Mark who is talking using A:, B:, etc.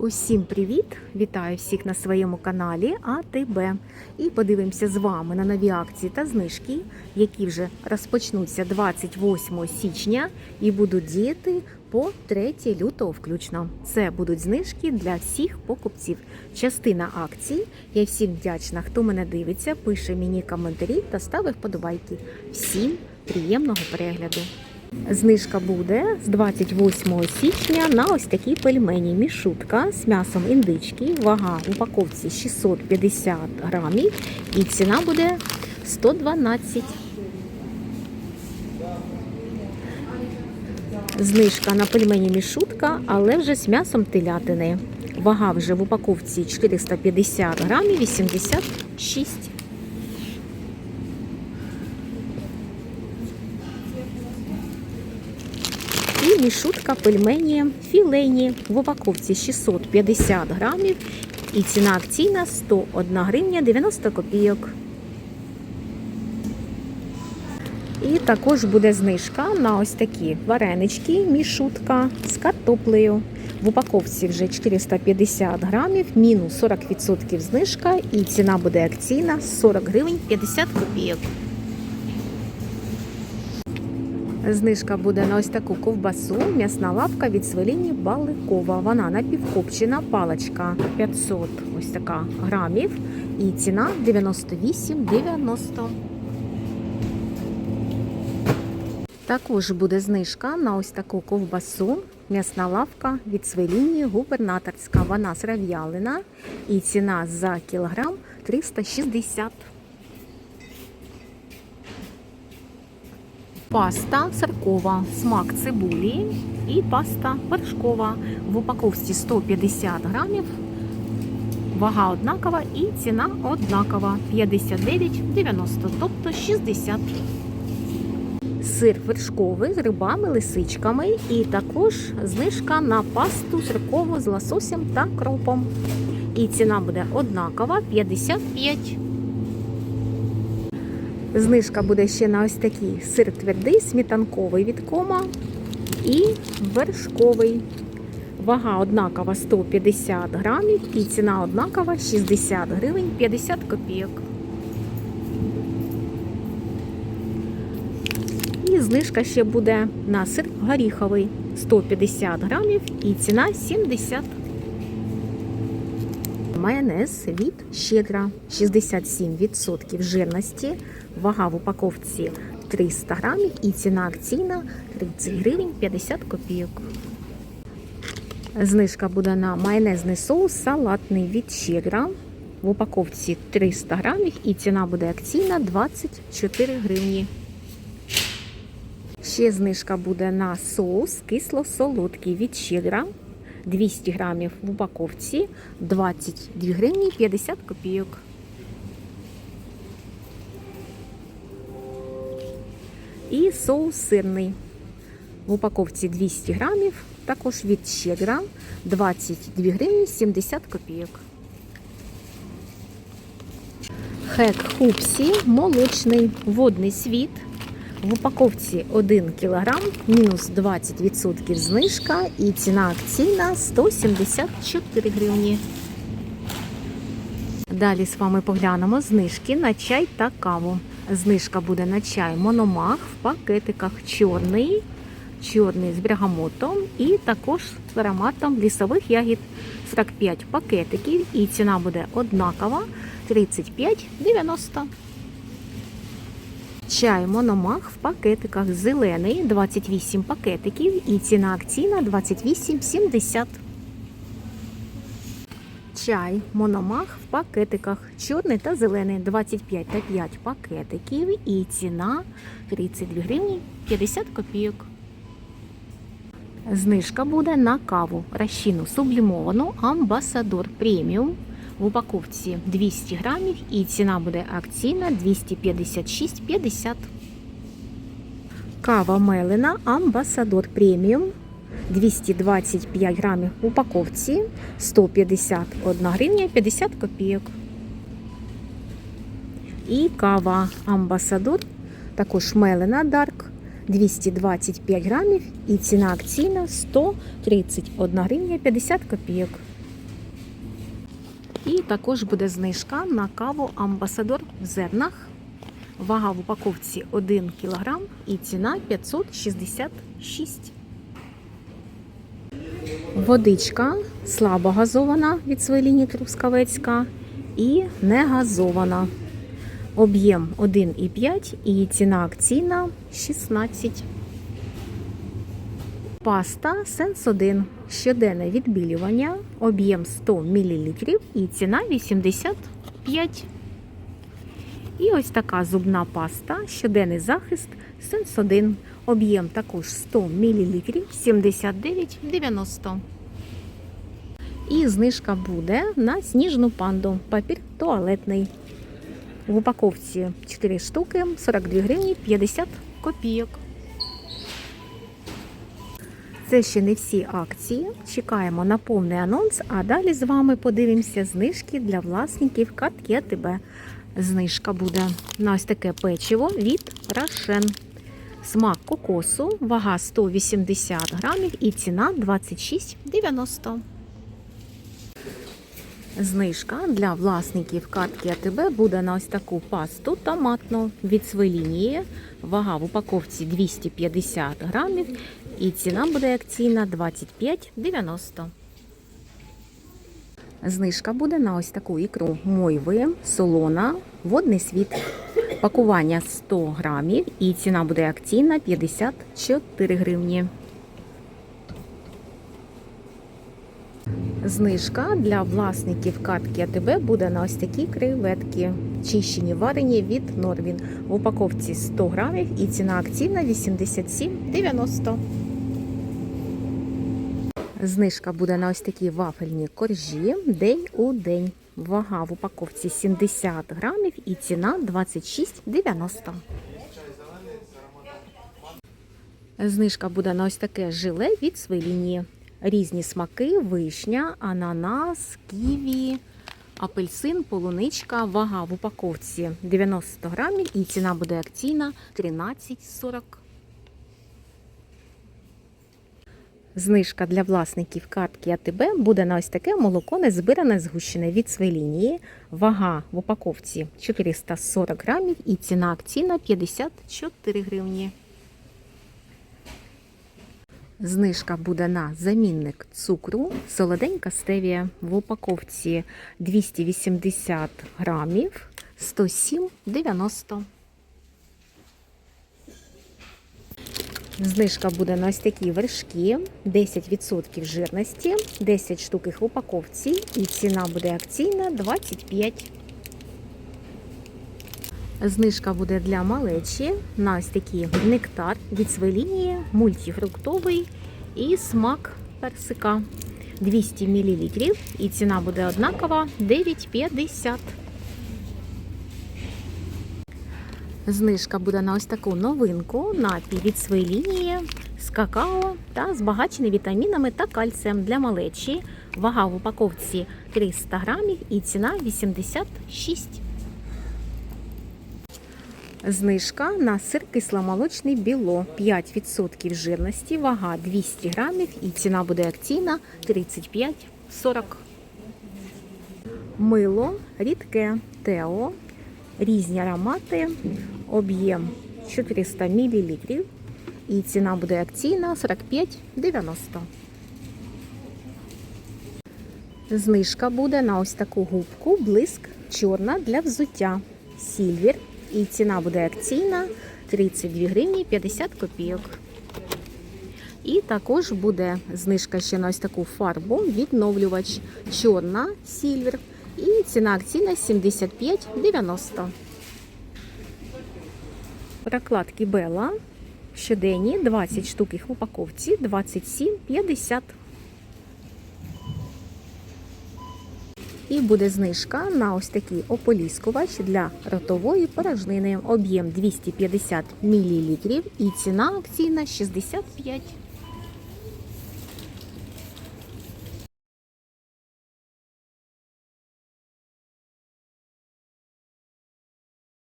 A: Усім привіт! Вітаю всіх на своєму каналі АТБ. І подивимося з вами на нові акції та знижки, які вже розпочнуться 28 січня і будуть діяти по 3 лютого включно. Це будуть знижки для всіх покупців. Частина акцій. Я всім вдячна, хто мене дивиться, пише мені коментарі та ставить вподобайки. Всім приємного перегляду! Знижка буде з 28 січня на ось такі пельмені. Мішутка з м'ясом індички. Вага в упаковці 650 грамів і ціна буде 112. Знижка на пельмені мішутка, але вже з м'ясом телятини. Вага вже в упаковці 450 грамів 86. Мішутка пельмені філейні в упаковці 650 грамів. І ціна акційна 101 гривня 90 копійок. І також буде знижка на ось такі варенички, мішутка з картоплею. В упаковці вже 450 грамів, мінус 40% знижка, і ціна буде акційна 40 гривень 50 копійок. Знижка буде на ось таку ковбасу, м'ясна лапка від свинині Баликова. Вона напівкопчена, паличка 500 ось така грамів. І ціна 98,90. Також буде знижка на ось таку ковбасу. М'ясна лавка від свинині губернаторська. Вона срав'ялина. І ціна за кілограм 360 Паста сиркова, смак цибулі і паста вершкова. В упаковці 150 грамів. Вага однакова і ціна однакова 59,90, тобто 60. Сир вершковий з рибами, лисичками і також знижка на пасту сиркову з лососем та кропом. І ціна буде однакова 55. Знижка буде ще на ось такий сир твердий, сметанковий від кома і вершковий. Вага однакова 150 грамів і ціна однакова 60 гривень 50 копійок. І знижка ще буде на сир горіховий 150 грамів і ціна 70 Майонез від щедра 67% жирності. Вага в упаковці 300 грамів і ціна акційна 30 гривень 50 копійок. Знижка буде на майонезний соус салатний від щедра. В упаковці 300 грамів і ціна буде акційна 24 гривні. Ще знижка буде на соус кисло-солодкий від щедра. 200 грамів в упаковці 22 гривні 50 копійок. І соус сирний. В упаковці 200 грамів, також від щедра 22 гривні 70 копійок. Хек хупсі молочний водний світ. В упаковці 1 кг, мінус 20% знижка і ціна акційна 174 гривні. Далі з вами поглянемо знижки на чай та каву. Знижка буде на чай Мономах в пакетиках чорний, чорний з бергамотом і також з ароматом лісових ягід 45 пакетиків. І ціна буде однакова 35,90. Чай Мономах в пакетиках зелений 28 пакетиків і ціна акційна 28,70. Чай Мономах в пакетиках. Чорний та зелений 25 та 5 пакетиків. І ціна 32 гривні 50 копійок. Знижка буде на каву розчину сублімовану Амбасадор преміум. В упаковці 200 грамів. І ціна буде акційна 256,50. Кава мелена Амбасадор преміум 225 грамів в упаковці 151 гривня 50 копійок. І кава Амбасадор, також мелена Дарк 225 грамів і ціна акційна 131 гривня 50 копійок. І також буде знижка на каву Амбасадор в зернах. Вага в упаковці 1 кг і ціна 566. Водичка слабо газована від своєї лінії Трускавецька і не газована. Об'єм 1,5 і ціна акційна 16. Паста Сенс 1. Щоденне відбілювання. Об'єм 100 мл і ціна 85. І ось така зубна паста. Щоденний захист Сенс 1. Об'єм також 100 мл 79,90. І знижка буде на сніжну панду. Папір туалетний. В упаковці 4 штуки 42 гривні 50 копійок. Це ще не всі акції. Чекаємо на повний анонс, а далі з вами подивимося знижки для власників картки АТБ. Знижка буде на ось таке печиво від Рашен. Смак кокосу, вага 180 грамів і ціна 26,90. Знижка для власників картки АТБ буде на ось таку пасту томатну від своєї лінії. Вага в упаковці 250 грамів і ціна буде акційна 25,90. Знижка буде на ось таку ікру мойви, солона, водний світ. Пакування 100 грамів і ціна буде акційна 54 гривні. Знижка для власників картки АТБ буде на ось такі креветки. Чищені варені від Норвін. В упаковці 100 грамів і ціна акційна 87,90. Знижка буде на ось такі вафельні коржі день у день. Вага в упаковці 70 грамів і ціна 26,90. Знижка буде на ось таке желе від своєї лінії. Різні смаки, вишня, ананас, ківі, апельсин, полуничка. Вага в упаковці 90 грамів і ціна буде акційна 13,40. Знижка для власників картки АТБ буде на ось таке молоко незбиране згущене від своєї лінії. Вага в упаковці 440 грамів і ціна акційна 54 гривні. Знижка буде на замінник цукру солоденька стевія в упаковці 280 грамів 107,90. Знижка буде на ось такі вершки 10% жирності, 10 штук їх в упаковці і ціна буде акційна 25. Знижка буде для малечі на ось такий нектар від своєї лінії, мультифруктовий і смак персика 200 мл. І ціна буде однакова 9,50. Знижка буде на ось таку новинку напій від своєї лінії з какао та збагачений вітамінами та кальцієм для малечі. Вага в упаковці 300 грамів і ціна 86. Знижка на сир кисломолочний біло 5% жирності, вага 200 грамів і ціна буде акційна 35,40. Мило рідке Тео, різні аромати, об'єм 400 мл і ціна буде акційна 45,90. Знижка буде на ось таку губку блиск чорна для взуття. Сільвір і ціна буде акційна 32 гривні 50 копійок. І також буде знижка ще на ось таку фарбу відновлювач чорна сільвер. І ціна акційна 75,90. Прокладки Бела щоденні 20 штук їх в упаковці 27,50. І буде знижка на ось такий ополіскувач для ротової порожнини. Об'єм 250 мл і ціна акційна 65.